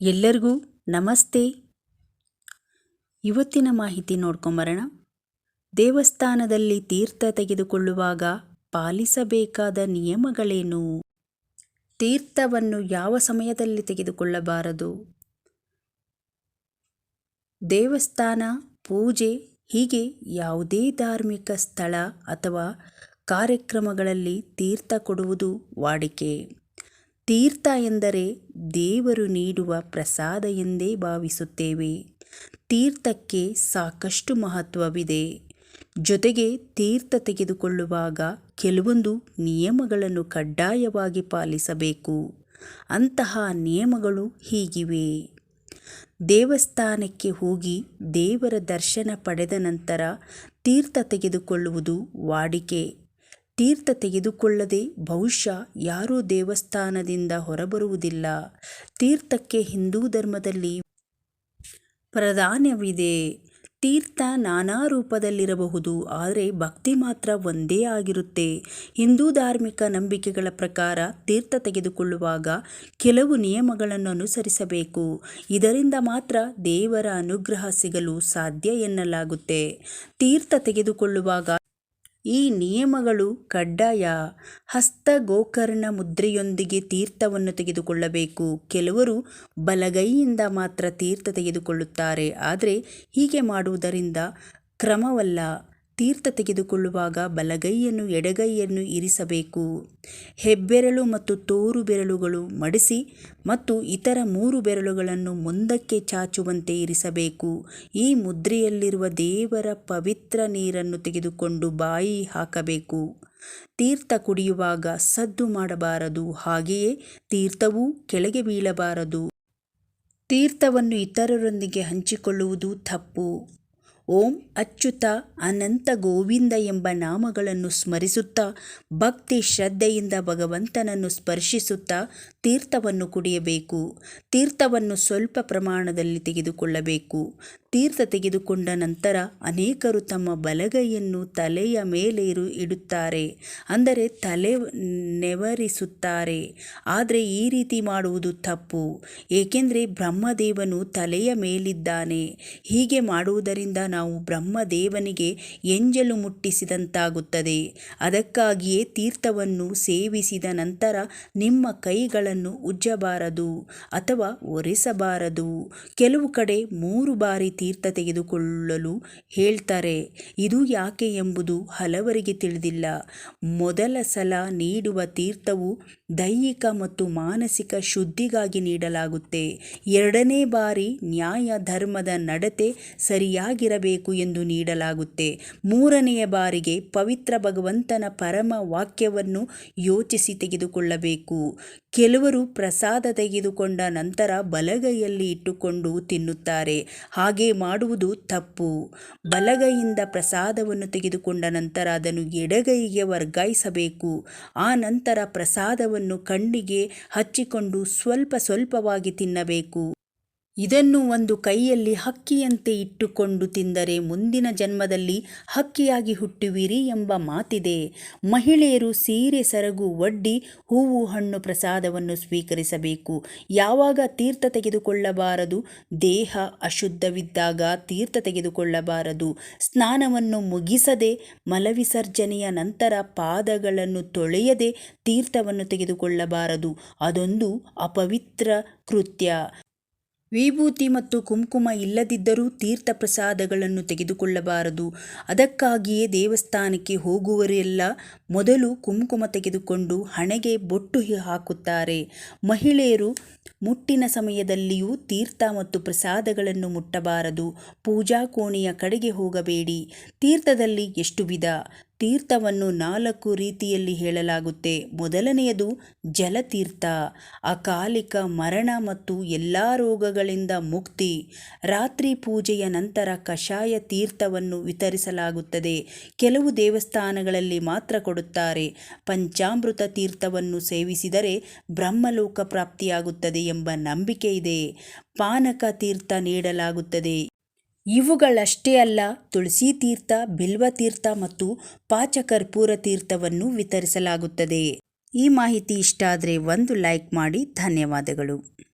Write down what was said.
ಎಲ್ಲರಿಗೂ ನಮಸ್ತೆ. ಇವತ್ತಿನ ಮಾಹಿತಿ ನೋಡ್ಕೊಂಬರೋಣ. ದೇವಸ್ಥಾನದಲ್ಲಿ ತೀರ್ಥ ತೆಗೆದುಕೊಳ್ಳುವಾಗ ಪಾಲಿಸಬೇಕಾದ ನಿಯಮಗಳೇನು? ತೀರ್ಥವನ್ನು ಯಾವ ಸಮಯದಲ್ಲಿ ತೆಗೆದುಕೊಳ್ಳಬಾರದು? ದೇವಸ್ಥಾನ, ಪೂಜೆ ಹೀಗೆ ಯಾವುದೇ ಧಾರ್ಮಿಕ ಸ್ಥಳ ಅಥವಾ ಕಾರ್ಯಕ್ರಮಗಳಲ್ಲಿ ತೀರ್ಥ ಕೊಡುವುದು ವಾಡಿಕೆ. ತೀರ್ಥ ಎಂದರೆ ದೇವರು ನೀಡುವ ಪ್ರಸಾದ ಎಂದೇ ಭಾವಿಸುತ್ತೇವೆ. ತೀರ್ಥಕ್ಕೆ ಸಾಕಷ್ಟು ಮಹತ್ವವಿದೆ. ಜೊತೆಗೆ ತೀರ್ಥ ತೆಗೆದುಕೊಳ್ಳುವಾಗ ಕೆಲವೊಂದು ನಿಯಮಗಳನ್ನು ಕಡ್ಡಾಯವಾಗಿ ಪಾಲಿಸಬೇಕು. ಅಂತಹ ನಿಯಮಗಳು ಹೀಗಿವೆ. ದೇವಸ್ಥಾನಕ್ಕೆ ಹೋಗಿ ದೇವರ ದರ್ಶನ ಪಡೆದ ನಂತರ ತೀರ್ಥ ತೆಗೆದುಕೊಳ್ಳುವುದು ವಾಡಿಕೆ. ತೀರ್ಥ ತೆಗೆದುಕೊಳ್ಳದೆ ಬಹುಶಃ ಯಾರೂ ದೇವಸ್ಥಾನದಿಂದ ಹೊರಬರುವುದಿಲ್ಲ. ತೀರ್ಥಕ್ಕೆ ಹಿಂದೂ ಧರ್ಮದಲ್ಲಿ ಪ್ರಾಧಾನ್ಯವಿದೆ. ತೀರ್ಥ ನಾನಾ ರೂಪದಲ್ಲಿರಬಹುದು, ಆದರೆ ಭಕ್ತಿ ಮಾತ್ರ ಒಂದೇ ಆಗಿರುತ್ತೆ. ಹಿಂದೂ ಧಾರ್ಮಿಕ ನಂಬಿಕೆಗಳ ಪ್ರಕಾರ ತೀರ್ಥ ತೆಗೆದುಕೊಳ್ಳುವಾಗ ಕೆಲವು ನಿಯಮಗಳನ್ನು ಅನುಸರಿಸಬೇಕು. ಇದರಿಂದ ಮಾತ್ರ ದೇವರ ಅನುಗ್ರಹ ಸಿಗಲು ಸಾಧ್ಯ ಎನ್ನಲಾಗುತ್ತೆ. ತೀರ್ಥ ತೆಗೆದುಕೊಳ್ಳುವಾಗ ಈ ನಿಯಮಗಳು ಕಡ್ಡಾಯ ಹಸ್ತ ಗೋಕರ್ಣ ಮುದ್ರೆಯೊಂದಿಗೆ ತೀರ್ಥವನ್ನು ತೆಗೆದುಕೊಳ್ಳಬೇಕು. ಕೆಲವರು ಬಲಗೈಯಿಂದ ಮಾತ್ರ ತೀರ್ಥ ತೆಗೆದುಕೊಳ್ಳುತ್ತಾರೆ. ಆದರೆ ಹೀಗೆ ಮಾಡುವುದರಿಂದ ಕ್ರಮವಲ್ಲ. ತೀರ್ಥ ತೆಗೆದುಕೊಳ್ಳುವಾಗ ಬಲಗೈಯನ್ನು ಎಡಗೈಯನ್ನು ಇರಿಸಬೇಕು. ಹೆಬ್ಬೆರಳು ಮತ್ತು ತೋರು ಬೆರಳುಗಳು ಮಡಿಸಿ ಮತ್ತು ಇತರ ಮೂರು ಬೆರಳುಗಳನ್ನು ಮುಂದಕ್ಕೆ ಚಾಚುವಂತೆ ಇರಿಸಬೇಕು. ಈ ಮುದ್ರೆಯಲ್ಲಿರುವ ದೇವರ ಪವಿತ್ರ ನೀರನ್ನು ತೆಗೆದುಕೊಂಡು ಬಾಯಿ ಹಾಕಬೇಕು. ತೀರ್ಥ ಕುಡಿಯುವಾಗ ಸದ್ದು ಮಾಡಬಾರದು, ಹಾಗೆಯೇ ತೀರ್ಥವೂ ಕೆಳಗೆ ಬೀಳಬಾರದು. ತೀರ್ಥವನ್ನು ಇತರರೊಂದಿಗೆ ಹಂಚಿಕೊಳ್ಳುವುದು ತಪ್ಪು. ಓಂ ಅಚ್ಯುತ ಅನಂತ ಗೋವಿಂದ ಎಂಬ ನಾಮಗಳನ್ನು ಸ್ಮರಿಸುತ್ತಾ, ಭಕ್ತಿ ಶ್ರದ್ಧೆಯಿಂದ ಭಗವಂತನನ್ನು ಸ್ಪರ್ಶಿಸುತ್ತಾ ತೀರ್ಥವನ್ನು ಕುಡಿಯಬೇಕು. ತೀರ್ಥವನ್ನು ಸ್ವಲ್ಪ ಪ್ರಮಾಣದಲ್ಲಿ ತೆಗೆದುಕೊಳ್ಳಬೇಕು. ತೀರ್ಥ ತೆಗೆದುಕೊಂಡ ನಂತರ ಅನೇಕರು ತಮ್ಮ ಬಲಗೈಯನ್ನು ತಲೆಯ ಮೇಲೆ ಇಡುತ್ತಾರೆ. ಅಂದರೆ ತಲೆ ನೆವರಿಸುತ್ತಾರೆ. ಆದರೆ ಈ ರೀತಿ ಮಾಡುವುದು ತಪ್ಪು. ಏಕೆಂದರೆ ಬ್ರಹ್ಮದೇವನು ತಲೆಯ ಮೇಲಿದ್ದಾನೆ. ಹೀಗೆ ಮಾಡುವುದರಿಂದ ನಾವು ಬ್ರಹ್ಮದೇವನಿಗೆ ಎಂಜಲು ಮುಟ್ಟಿಸಿದಂತಾಗುತ್ತದೆ. ಅದಕ್ಕಾಗಿಯೇ ತೀರ್ಥವನ್ನು ಸೇವಿಸಿದ ನಂತರ ನಿಮ್ಮ ಕೈಗಳನ್ನು ಉಜ್ಜಬಾರದು ಅಥವಾ ಒರೆಸಬಾರದು. ಕೆಲವು ಕಡೆ ಮೂರು ಬಾರಿ ತೀರ್ಥ ತೆಗೆದುಕೊಳ್ಳಲು ಹೇಳ್ತಾರೆ. ಇದು ಯಾಕೆ ಎಂಬುದು ಹಲವರಿಗೆ ತಿಳಿದಿಲ್ಲ. ಮೊದಲ ಸಲ ನೀಡುವ ತೀರ್ಥವು ದೈಹಿಕ ಮತ್ತು ಮಾನಸಿಕ ಶುದ್ಧಿಗಾಗಿ ನೀಡಲಾಗುತ್ತೆ. ಎರಡನೇ ಬಾರಿ ನ್ಯಾಯ ಧರ್ಮದ ನಡತೆ ಸರಿಯಾಗಿರಬೇಕು. ಎಂದು ನೀಡಲಾಗುತ್ತೆ. ಮೂರನೆಯ ಬಾರಿಗೆ ಪವಿತ್ರ ಭಗವಂತನ ಪರಮ ವಾಕ್ಯವನ್ನು ಯೋಚಿಸಿ ತೆಗೆದುಕೊಳ್ಳಬೇಕು. ಕೆಲವರು ಪ್ರಸಾದ ತೆಗೆದುಕೊಂಡ ನಂತರ ಬಲಗೈಯಲ್ಲಿ ಇಟ್ಟುಕೊಂಡು ತಿನ್ನುತ್ತಾರೆ. ಹಾಗೆ ಮಾಡುವುದು ತಪ್ಪು. ಬಲಗೈಯಿಂದ ಪ್ರಸಾದವನ್ನು ತೆಗೆದುಕೊಂಡ ನಂತರ ಅದನ್ನು ಎಡಗೈಗೆ ವರ್ಗಾಯಿಸಬೇಕು. ಆ ನಂತರ ಪ್ರಸಾದವನ್ನು ಕಣ್ಣಿಗೆ ಹಚ್ಚಿಕೊಂಡು ಸ್ವಲ್ಪ ಸ್ವಲ್ಪವಾಗಿ ತಿನ್ನಬೇಕು. ಇದನ್ನು ಒಂದು ಕೈಯಲ್ಲಿ ಹಕ್ಕಿಯಂತೆ ಇಟ್ಟುಕೊಂಡು ತಿಂದರೆ ಮುಂದಿನ ಜನ್ಮದಲ್ಲಿ ಹಕ್ಕಿಯಾಗಿ ಹುಟ್ಟುವಿರಿ ಎಂಬ ಮಾತಿದೆ. ಮಹಿಳೆಯರು ಸೀರೆ ಸರಗು ಒಡ್ಡಿ ಹೂವು ಹಣ್ಣು ಪ್ರಸಾದವನ್ನು ಸ್ವೀಕರಿಸಬೇಕು. ಯಾವಾಗ ತೀರ್ಥ ತೆಗೆದುಕೊಳ್ಳಬಾರದು? ದೇಹ ಅಶುದ್ಧವಿದ್ದಾಗ ತೀರ್ಥ ತೆಗೆದುಕೊಳ್ಳಬಾರದು. ಸ್ನಾನವನ್ನು ಮುಗಿಸದೆ ಮಲವಿಸರ್ಜನೆಯ ನಂತರ ಪಾದಗಳನ್ನು ತೊಳೆಯದೆ ತೀರ್ಥವನ್ನು ತೆಗೆದುಕೊಳ್ಳಬಾರದು. ಅದೊಂದು ಅಪವಿತ್ರ ಕೃತ್ಯ. ವಿಭೂತಿ ಮತ್ತು ಕುಂಕುಮ ಇಲ್ಲದಿದ್ದರೂ ತೀರ್ಥ ಪ್ರಸಾದಗಳನ್ನು ತೆಗೆದುಕೊಳ್ಳಬಾರದು. ಅದಕ್ಕಾಗಿಯೇ ದೇವಸ್ಥಾನಕ್ಕೆ ಹೋಗುವರೆಲ್ಲ ಮೊದಲು ಕುಂಕುಮ ತೆಗೆದುಕೊಂಡು ಹಣೆಗೆ ಬೊಟ್ಟು ಹಾಕುತ್ತಾರೆ. ಮಹಿಳೆಯರು ಮುಟ್ಟಿನ ಸಮಯದಲ್ಲಿಯೂ ತೀರ್ಥ ಮತ್ತು ಪ್ರಸಾದಗಳನ್ನು ಮುಟ್ಟಬಾರದು. ಪೂಜಾ ಕೋಣೆಯ ಕಡೆಗೆ ಹೋಗಬೇಡಿ. ತೀರ್ಥದಲ್ಲಿ ಎಷ್ಟು ವಿಧ? ತೀರ್ಥವನ್ನು ನಾಲ್ಕು ರೀತಿಯಲ್ಲಿ ಹೇಳಲಾಗುತ್ತೆ. ಮೊದಲನೆಯದು ಜಲತೀರ್ಥ. ಅಕಾಲಿಕ ಮರಣ ಮತ್ತು ಎಲ್ಲ ರೋಗಗಳಿಂದ ಮುಕ್ತಿ. ರಾತ್ರಿ ಪೂಜೆಯ ನಂತರ ಕಷಾಯ ತೀರ್ಥವನ್ನು ವಿತರಿಸಲಾಗುತ್ತದೆ. ಕೆಲವು ದೇವಸ್ಥಾನಗಳಲ್ಲಿ ಮಾತ್ರ ಕೊಡುತ್ತಾರೆ. ಪಂಚಾಮೃತ ತೀರ್ಥವನ್ನು ಸೇವಿಸಿದರೆ ಬ್ರಹ್ಮಲೋಕ ಪ್ರಾಪ್ತಿಯಾಗುತ್ತದೆ ಎಂಬ ನಂಬಿಕೆ ಇದೆ. ಪಾನಕ ತೀರ್ಥ ನೀಡಲಾಗುತ್ತದೆ. ಇವುಗಳಷ್ಟೇ ಅಲ್ಲ, ತುಳಸಿ ತೀರ್ಥ, ಬಿಲ್ವ ತೀರ್ಥ ಮತ್ತು ಪಾಚಕರ್ಪೂರ ತೀರ್ಥವನ್ನು ವಿತರಿಸಲಾಗುತ್ತದೆ. ಈ ಮಾಹಿತಿ ಇಷ್ಟ ಆದರೆ ಒಂದು ಲೈಕ್ ಮಾಡಿ, ಧನ್ಯವಾದಗಳು.